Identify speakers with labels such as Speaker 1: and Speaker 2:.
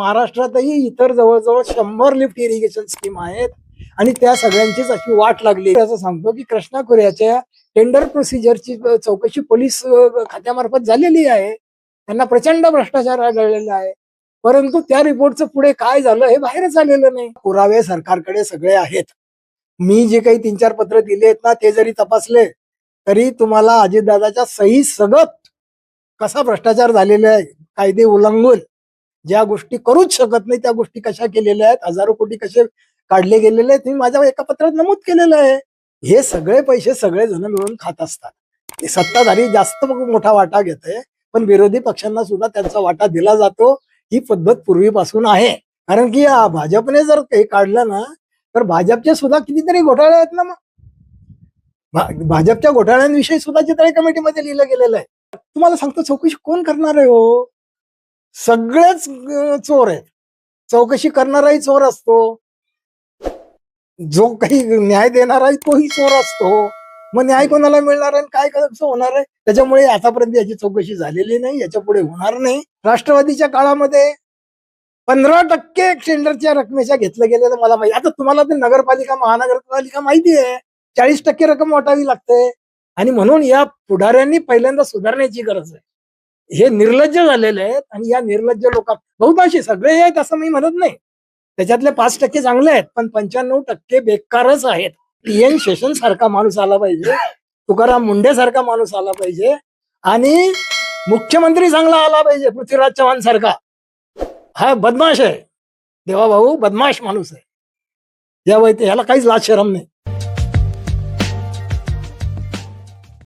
Speaker 1: महाराष्ट्रातही इतर जवळजवळ शंभर लिफ्ट इरिगेशन स्कीम आहेत. आणि त्या सगळ्यांचीच अशी वाट लागली. असं सांगतो की कृष्णा खोऱ्याच्या टेंडर प्रोसिजरची चौकशी पोलीस खात्यामार्फत झालेली आहे. त्यांना प्रचंड भ्रष्टाचार आढळलेला आहे. परंतु त्या रिपोर्टचं पुढे काय झालं हे बाहेरच आलेलं नाही. पुरावे सरकारकडे सगळे आहेत. मी जे काही तीन चार पत्र दिले आहेत ना ते जरी तपासले तरी तुम्हाला अजितदादाच्या सही सगत कसा भ्रष्टाचार झालेला आहे कायदे उल्लंघून ज्या गोष्टी करूच शकत नाही त्या गोष्टी कशा केलेल्या आहेत? हजारो कोटी कसे काढले गेलेले आहेत? मी माझ्या एका पत्रात नमूद केलेलं आहे. हे सगळे पैसे सगळे जण मिळून खात असतात. सत्ताधारी जास्त मोठा वाटा घेते पण विरोधी पक्षांना सुद्धा त्यांचा वाटा दिला जातो. ही पद्धत पूर्वीपासून आहे. कारण की भाजपने जर हे काढलं ना तर भाजपचे सुद्धा कितीतरी घोटाळे आहेत ना मग. भाजपच्या घोटाळ्यांविषयी सुद्धा चितळे कमिटीमध्ये लिहिलं गेलेलं आहे. तुम्हाला सांगतो चौकशी कोण करणार आहे हो? सगळेच चोर आहेत. चौकशी करणाराही चोर असतो. जो काही न्याय देणाराही तोही चोर असतो. मग न्याय कोणाला मिळणार आहे आणि काय कसं होणार आहे? त्याच्यामुळे आतापर्यंत याची चौकशी झालेली नाही याच्यापुढे होणार नाही. राष्ट्रवादीच्या काळामध्ये पंधरा टक्के टेंडरच्या रकमेच्या घेतलं गेलेलं मला माहिती आता तुम्हाला ते नगरपालिका महानगरपालिका माहिती आहे. चाळीस टक्के रक्कम वाटावी लागते. आणि म्हणून या पुढाऱ्यांनी पहिल्यांदा सुधारण्याची गरज आहे. हे निर्लज्ज झालेले आहेत आणि या निर्लज्ज लोक बहुतांशी सगळे आहेत असं मी म्हणत नाही. त्याच्यातले पाच टक्के चांगले आहेत पण पंच्याण्णव टक्के बेकारच आहेत. टी एन शेषन सारखा माणूस आला पाहिजे तुकाराम मुंडे सारखा माणूस आला पाहिजे आणि मुख्यमंत्री चांगला आला पाहिजे पृथ्वीराज चव्हाण सारखा. हा बदमाश आहे. देवा भाऊ बदमाश माणूस आहे. या ते ह्याला काहीच लाज शरम नाही.